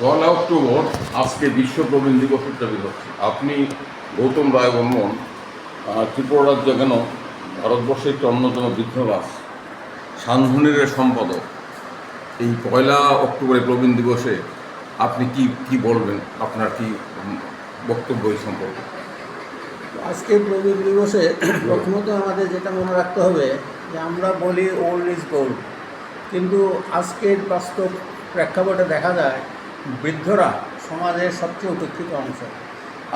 পয়লা October আজকে বিশ্ব প্রবীণ দিবস উদযাপিত হচ্ছে। আপনি গৌতম রায় বর্মন ত্রিপুরা রাজ্য কেন ভারতবর্ষের একটি অন্যতম বৃদ্ধবাস সান্ধনীর সম্পাদক, এই পয়লা অক্টোবরে প্রবীণ দিবসে আপনি কি কি বলবেন? আপনার কি বক্তব্য এই সম্পর্কে? আজকে প্রবীণ দিবসে প্রথমত আমাদের যেটা মনে রাখতে হবে যে আমরা বলি ওল্ড ইজ গোল্ড কিন্তু আজকের বাস্তব প্রেক্ষাপটে দেখা যায় বৃদ্ধরা সমাজের সবচেয়ে উপেক্ষিত অংশ।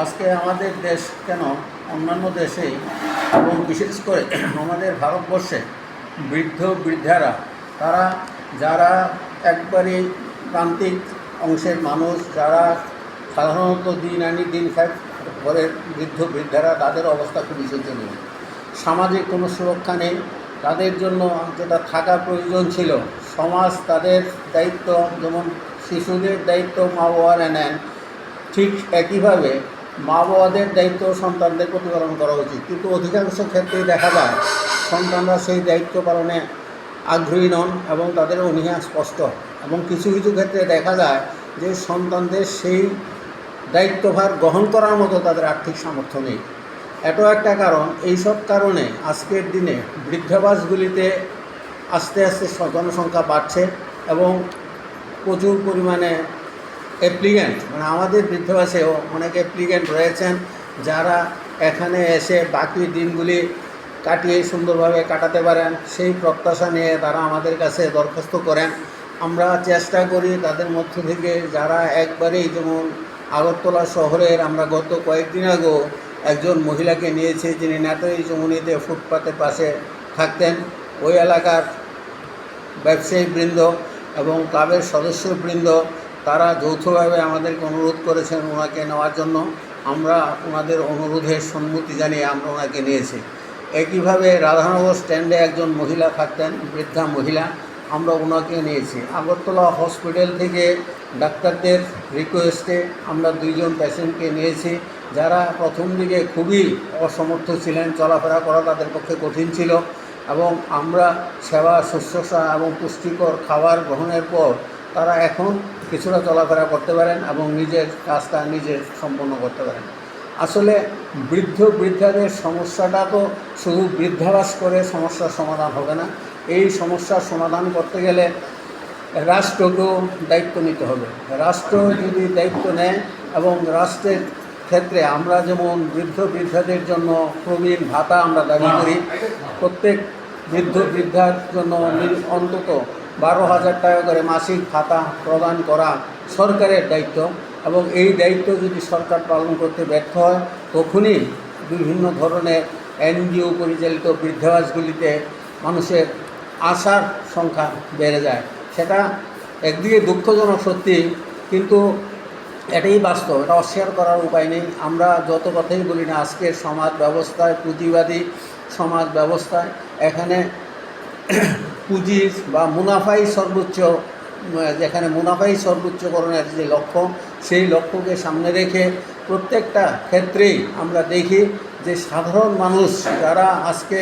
আজকে আমাদের দেশ কেন অন্যান্য দেশেই এবং বিশেষ করে আমাদের ভারতবর্ষে বৃদ্ধ বৃদ্ধারা, তারা যারা একবারে প্রান্তিক অংশের মানুষ, যারা সাধারণত দিন আনি দিন খায় ঘরের বৃদ্ধ বৃদ্ধারা, তাদের অবস্থা খুবই শোচনীয় সামাজিক কোনো সুরক্ষা নেই, তাদের জন্য যেটা থাকা প্রয়োজন ছিল। সমাজ তাদের দায়িত্ব যেমন শিশুদের দায়িত্ব মা বাবারা নেন, ঠিক একইভাবে মা বাবাদের দায়িত্ব সন্তানদের প্রতিপালন করা উচিত। কিন্তু অধিকাংশ ক্ষেত্রেই দেখা যায়, সন্তানরা সেই দায়িত্ব পালনে আগ্রহী নন এবং তাদের অনীহা স্পষ্ট এবং কিছু কিছু ক্ষেত্রে দেখা যায় যে সন্তানদের সেই দায়িত্বভার গ্রহণ করার মতো তাদের আর্থিক সামর্থ্য নেই। এটাও একটা কারণ। এইসব কারণে আজকের দিনে বৃদ্ধাবাসগুলিতে আস্তে আস্তে জনসংখ্যা বাড়ছে এবং প্রচুর পরিমাণে অ্যাপ্লিক্যান্ট মানে আমাদের বৃদ্ধাবাসেও অনেক অ্যাপ্লিক্যান্ট রয়েছেন যারা এখানে এসে বাকি দিনগুলি কাটিয়ে সুন্দরভাবে কাটাতে পারেন। সেই প্রত্যাশা নিয়ে তারা আমাদের কাছে দরখাস্ত করেন। আমরা চেষ্টা করি তাদের মধ্য থেকে যারা একবারেই যেমন আগরতলা শহরের আমরা গত কয়েকদিন আগেও একজন মহিলাকে নিয়েছি, যিনি নেতাজি চমুনিতে ফুটপাতের পাশে থাকতেন। ওই এলাকার ব্যবসায়ীবৃন্দ এবং ক্লাবের সদস্যবৃন্দ, তারা যৌথভাবে আমাদেরকে অনুরোধ করেছেন ওনাকে নেওয়ার জন্য। আমরা ওনাদের অনুরোধের সম্মতি জানিয়ে আমরা ওনাকে নিয়েছি। একইভাবে রাধানগর স্ট্যান্ডে একজন মহিলা থাকতেন, বৃদ্ধা মহিলা, আমরা ওনাকে নিয়েছি। আগরতলা হসপিটাল থেকে ডাক্তারদের রিকোয়েস্টে আমরা দুইজন পেশেন্টকে নিয়েছি, যারা প্রথম দিকে খুবই অসমর্থ ছিলেন, চলাফেরা করা তাদের পক্ষে কঠিন ছিল। এবং আমরা সেবা, শুশ্রূষা এবং পুষ্টিকর খাবার গ্রহণের পর তারা এখন কিছুটা চলাফেরা করতে পারেন এবং নিজের কাজটা নিজে সম্পন্ন করতে পারেন। আসলে বৃদ্ধ বৃদ্ধাদের সমস্যাটা তো শুধু বৃদ্ধাবাস করে সমস্যার সমাধান হবে না। এই সমস্যার সমাধান করতে গেলে রাষ্ট্রকেও দায়িত্ব নিতে হবে। রাষ্ট্র যদি দায়িত্ব নেয় এবং রাষ্ট্রের ক্ষেত্রে আমরা যেমন বৃদ্ধ বৃদ্ধাদের জন্য প্রবীণ ভাতা আমরা দাবি করি, প্রত্যেক বৃদ্ধ বৃদ্ধার জন্য অন্তত বারো হাজার টাকা করে মাসিক ভাতা প্রদান করা সরকারের দায়িত্ব এবং এই দায়িত্ব যদি সরকার পালন করতে ব্যর্থ হয়, তখনই বিভিন্ন ধরনের এনজিও পরিচালিত বৃদ্ধাবাসগুলিতে মানুষের আশার সংখ্যা বেড়ে যায়। সেটা একদিকে দুঃখজনক সত্যি, কিন্তু এটাই বাস্তব, এটা অস্বীকার করার উপায় নেই। আমরা যত কথাই বলি না আজকের সমাজ ব্যবস্থায়, পুঁজিবাদী সমাজ ব্যবস্থায়, এখানে পুঁজি বা মুনাফাই সর্বোচ্চ, যেখানে মুনাফাই সর্বোচ্চকরণের যে লক্ষ্য, সেই লক্ষ্যকে সামনে রেখে প্রত্যেকটা ক্ষেত্রেই আমরা দেখি যে সাধারণ মানুষ যারা আজকে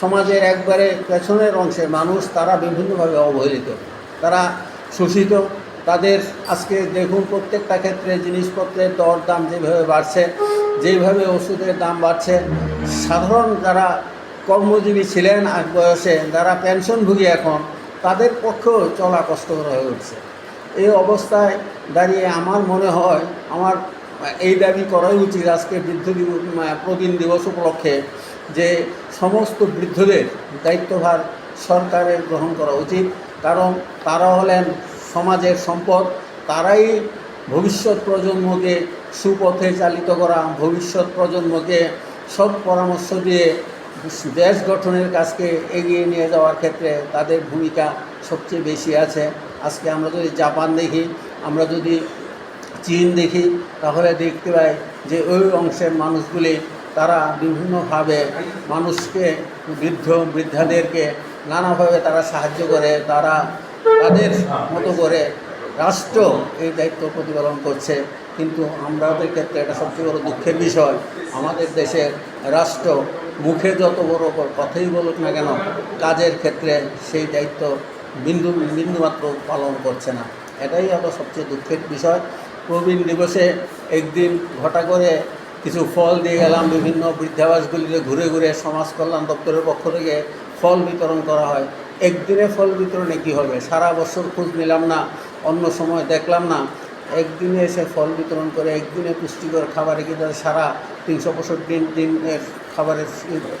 সমাজের একবারে পেছনের অংশে মানুষ, তারা বিভিন্নভাবে অবহেলিত। তারা শোষিত তাদের আজকে দেখুন প্রত্যেকটা ক্ষেত্রে জিনিসপত্রের দর দাম যেভাবে বাড়ছে যেইভাবে ওষুধের দাম বাড়ছে, সাধারণ যারা কর্মজীবী ছিলেন এক বয়সে, যারা পেনশনভোগী এখন, তাদের পক্ষেও চলা কষ্টকর হয়ে উঠছে। এই অবস্থায় দাঁড়িয়ে আমার মনে হয়, আমার এই দাবি করাই উচিত আজকে বৃদ্ধ দিবস প্রবীণ দিবস উপলক্ষে যে সমস্ত বৃদ্ধদের দায়িত্বভার সরকারের গ্রহণ করা উচিত। কারণ তারা হলেন সমাজের সম্পদ, তারাই ভবিষ্যৎ প্রজন্মকে সুপথে চালিত করা, ভবিষ্যৎ প্রজন্মকে সব পরামর্শ দিয়ে দেশ গঠনের কাজকে এগিয়ে নিয়ে যাওয়ার ক্ষেত্রে তাদের ভূমিকা সবচেয়ে বেশি আছে। আজকে আমরা যদি জাপান দেখি, আমরা যদি চীন দেখি, তাহলে দেখতে পাই যে ওই অংশের মানুষগুলি, তারা বিভিন্নভাবে মানুষকে বৃদ্ধ বৃদ্ধাদেরকে নানাভাবে তারা সাহায্য করে, তারা তাদের মতো করে রাষ্ট্র এই দায়িত্ব প্রতিপালন করছে। কিন্তু আমাদের ক্ষেত্রে এটা সবচেয়ে বড় দুঃখের বিষয়। আমাদের দেশের রাষ্ট্র মুখে যত বড় কথাই বলুক না কেন, কাজের ক্ষেত্রে সেই দায়িত্ব বিন্দু, বিন্দুমাত্র পালন করছে না। এটাই হলো সবচেয়ে দুঃখের বিষয়। প্রবীণ দিবসে একদিন ঘটা করে কিছু ফল দিয়ে গেলাম বিভিন্ন বৃদ্ধাবাসগুলিতে ঘুরে ঘুরে সমাজ কল্যাণ দপ্তরের পক্ষ থেকে ফল বিতরণ করা হয়। একদিনে ফল বিতরণে কী হবে? সারা বছর খোঁজ নিলাম না, অন্য সময় দেখলাম না। একদিনে এসে ফল বিতরণ করে, একদিনে পুষ্টিকর খাবারে কি তাদের সারা তিনশো পঁয়ষট্টি দিন দিনের খাবারের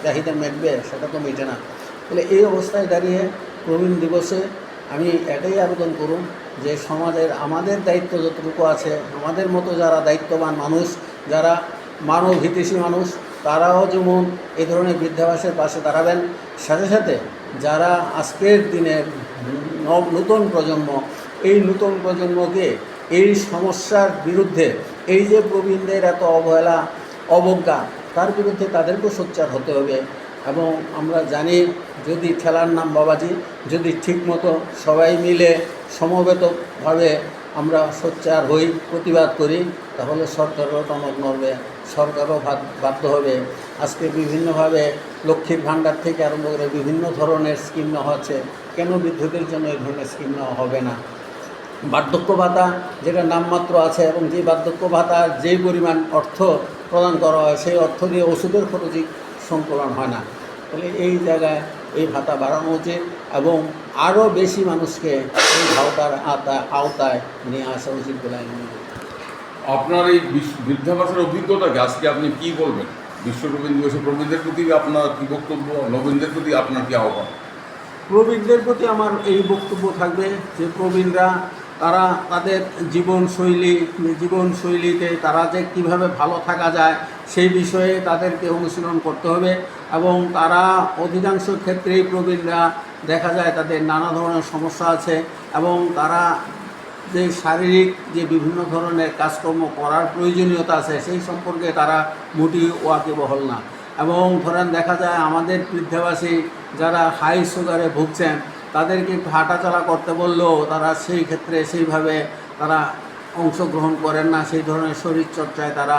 চাহিদা মেটবে? সেটা তো মেটে না। তাহলে এই অবস্থায় দাঁড়িয়ে প্রবীণ দিবসে আমি এটাই আবেদন করুন যে সমাজের, আমাদের দায়িত্ব যতটুকু আছে, আমাদের মতো যারা দায়িত্ববান মানুষ, যারা মানব হিতৈষী মানুষ, তারাও যেমন এই ধরনের বৃদ্ধাবাসের পাশে দাঁড়াবেন, সাথে সাথে যারা আজকের দিনের নতুন প্রজন্ম, এই নতুন প্রজন্মকে এই সমস্যার বিরুদ্ধে, এই যে প্রবীণদের এত অবহেলা, অবজ্ঞা, তার বিরুদ্ধে তাদেরকেও সোচ্চার হতে হবে এবং আমরা জানি যদি খেলার নাম বাবাজি, যদি ঠিকমতো সবাই মিলে সমবেতভাবে আমরা সোচ্চার হই, প্রতিবাদ করি, তাহলে সরকারও টনক নড়বে। সরকারও বাধ্য হবে। আজকে বিভিন্নভাবে লক্ষ্মীর ভাণ্ডার থেকে আরম্ভ করে বিভিন্ন ধরনের স্কিম নেওয়া হচ্ছে। কেন বিদ্যুতের জন্য এই ধরনের স্কিম নেওয়া হবে না? বার্ধক্য ভাতা, যেটা নামমাত্র আছে এবং যে বার্ধক্য ভাতা যেই পরিমাণ অর্থ প্রদান করা হয়, সেই অর্থ দিয়ে ওষুধের খরচই সংকলন হয় না। তাহলে এই জায়গায় এই ভাতা বাড়ানো উচিত এবং আরও বেশি মানুষকে এই ভাতার আওতায় নিয়ে আসা উচিত বলে আমি মনে করি। আপনার এই বৃদ্ধাবাসের অভিজ্ঞতাকে আজকে আপনি কি বলবেন? বিশ্ব প্রবীণ দিবসে প্রবীণদের প্রতি আপনার কি বক্তব্য? নবীনদের প্রতি আপনার কি আহ্বান? প্রবীণদের প্রতি আমার এই বক্তব্য থাকবে যে প্রবীণরা, তারা তাদের জীবনশৈলী, জীবনশৈলীতে তারা যে কীভাবে ভালো থাকা যায়, সেই বিষয়ে তাদেরকে অনুশীলন করতে হবে এবং তারা অধিকাংশ ক্ষেত্রেই প্রবীণরা দেখা যায় তাদের নানা ধরনের সমস্যা আছে এবং তারা যে শারীরিক যে বিভিন্ন ধরনের কাজকর্ম করার প্রয়োজনীয়তা আছে, সেই সম্পর্কে তারা মোটেই ওয়াকিবহল না। এবং ধরেন দেখা যায় আমাদের বৃদ্ধাবাসী যারা হাই সুগারে ভুগছেন, তাদেরকে একটু হাঁটাচলা করতে বললেও তারা সেই ক্ষেত্রে সেইভাবে তারা অংশগ্রহণ করেন না, সেই ধরনের শরীরচর্চায় তারা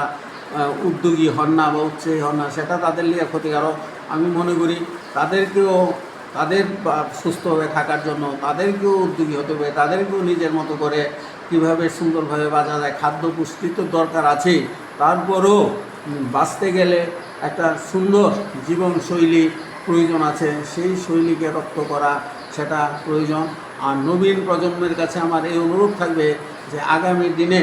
উদ্যোগী হন না বা উৎসাহী হন না, সেটা তাদের লিয়ে ক্ষতিকারক। আমি মনে করি তাদেরকেও তাদের সুস্থভাবে থাকার জন্য তাদেরকেও উদ্যোগী হতে হবে, তাদেরকেও নিজের মতো করে কীভাবে সুন্দরভাবে বাঁচা যায় খাদ্য পুষ্টি তো দরকার আছেই। তারপরও বাঁচতে গেলে একটা সুন্দর জীবনশৈলী প্রয়োজন আছে, সেই শৈলীকে রপ্ত করা সেটা প্রয়োজন। আর নবীন প্রজন্মের কাছে আমার এই অনুরোধ থাকবে যে আগামী দিনে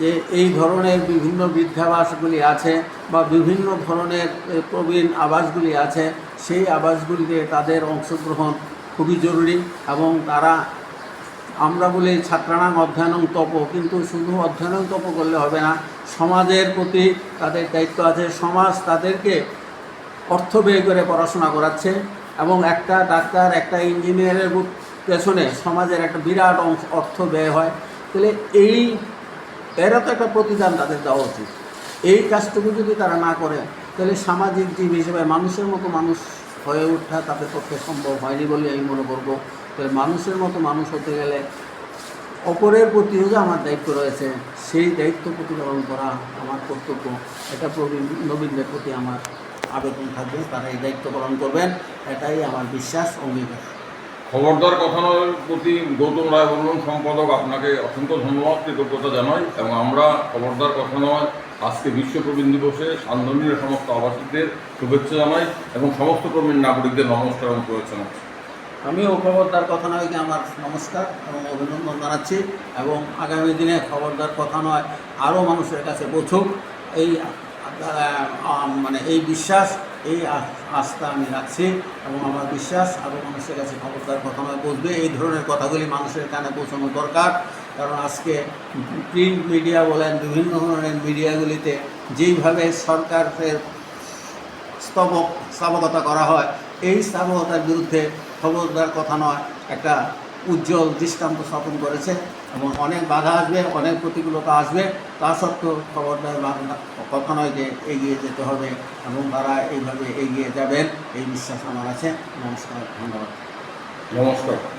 যে এই ধরনের বিভিন্ন বৃদ্ধাবাসগুলি আছে বা বিভিন্ন ধরনের প্রবীণ আবাসগুলি আছে সেই আবাসগুলিতে তাদের অংশগ্রহণ খুবই জরুরি এবং তারা, আমরা বলি ছাত্রানাং অধ্যয়নং তপ, কিন্তু শুধু অধ্যয়নং তপ করলে হবে না, সমাজের প্রতি তাদের দায়িত্ব আছে, সমাজ তাদেরকে অর্থ ব্যয় করে পড়াশোনা করাচ্ছে এবং একটা ডাক্তার, একটা ইঞ্জিনিয়ারের পেছনে সমাজের একটা বিরাট অংশ অর্থ ব্যয় হয়। তাহলে এই এরা তো একটা প্রতিদান তাদের দেওয়া উচিত। এই কাজটুকু যদি তারা না করে তাহলে সামাজিক জীব হিসেবে মানুষের মতো মানুষ হয়ে ওঠা তাদের পক্ষে সম্ভব হয়নি বলে আমি মনে করব। তাহলে মানুষের মতো মানুষ হতে গেলে অপরের প্রতিও যে আমার দায়িত্ব রয়েছে, সেই দায়িত্ব প্রতিপালন করা আমার কর্তব্য। এটা প্রবীণ, নবীনদের প্রতি আমার আবেদন থাকবে, তারা এই দায়িত্ব পালন করবেন, এটাই আমার বিশ্বাস, অঙ্গীকার। খবরদার কথানোর প্রতি গৌতম রায় বর্মন সম্পাদক, আপনাকে অসংখ্য ধন্যবাদ, কৃতজ্ঞতা জানাই, এবং আমরা খবরদার কথা নয় আজকে বিশ্ব প্রবীণ দিবসে সান্ধ্যনীয় সমস্ত আবাসিকদের শুভেচ্ছা জানাই এবং সমস্ত প্রবীণ নাগরিকদের নমস্কার এবং শুভেচ্ছা আমিও খবরদার কথা নয়কে আমার নমস্কার এবং অভিনন্দন জানাচ্ছি এবং আগামী দিনে খবরদার কথা নয়, আরও মানুষের কাছে পৌঁছুক। এই মানে এই বিশ্বাস এই আস্থা আমি রাখছি এবং আমার বিশ্বাস আরও মানুষের কাছে খবরদার কথা পৌঁছবে এই ধরনের কথাগুলি মানুষের কানে পৌঁছানো দরকার। কারণ আজকে প্রিন্ট মিডিয়া বলেন, বিভিন্ন ধরনের মিডিয়াগুলিতে যেইভাবে সরকারের স্তবক স্থাবকতা করা হয়, এই স্থাবকতার বিরুদ্ধে খবরদার কথা নয়, একটা উজ্জ্বল দৃষ্টান্ত স্থাপন করেছে। এবং অনেক বাধা আসবে, অনেক প্রতিকূলতা আসবে। তা সত্ত্বেও খবরদার নয় যে এগিয়ে যেতে হবে এবং তারা এইভাবে এগিয়ে যাবেন, এই বিশ্বাস আমার আছে। নমস্কার, ধন্যবাদ। নমস্কার।